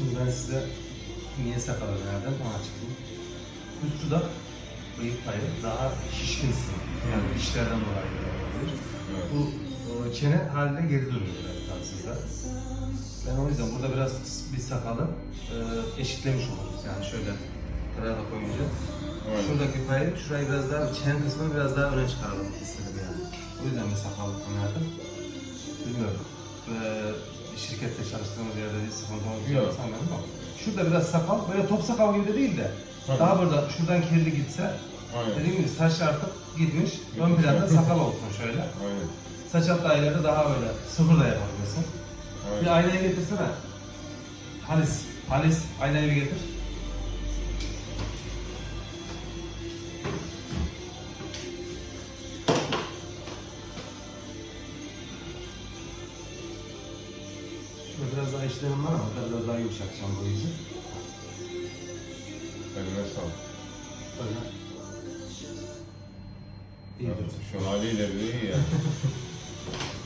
Şimdi ben size niye sakalı nereden daha açıklayayım. Üst dudak bıyık payı daha şişkinsin. Yani işlerden dolayı olabilir. Evet. Bu e, çene haline geri dönüyor biraz daha sizde. Ben o yüzden burada biraz bir sakalı e, eşitlemiş oluruz. Yani şöyle tarafa koyunca. Aynen. Şuradaki payı, şurayı biraz daha, çene kısmını biraz daha öne çıkaralım istedim yani. O yüzden bir sakal önerdim. Bilmiyorum. Şirkette çalıştığımız yerde bir sıkıntı olacak Yok. sanmıyorum ama. Şurada biraz sakal, böyle top sakal gibi de değil de Tabii. daha burada şuradan kirli gitse Aynen. dediğim gibi saç artık gitmiş, ön planda sakal olsun şöyle. Aynen. Saç hatta ileride daha böyle sıfır da yapabilirsin. Bir Aynen. aynayı getirsene. Halis, Halis aynayı bir getir. Şurada biraz daha işlemim var ama biraz daha yumuşatacağım bu iyice. Eline sağlık. Böyle. İyi Evet. Şu haliyle bile iyi yani.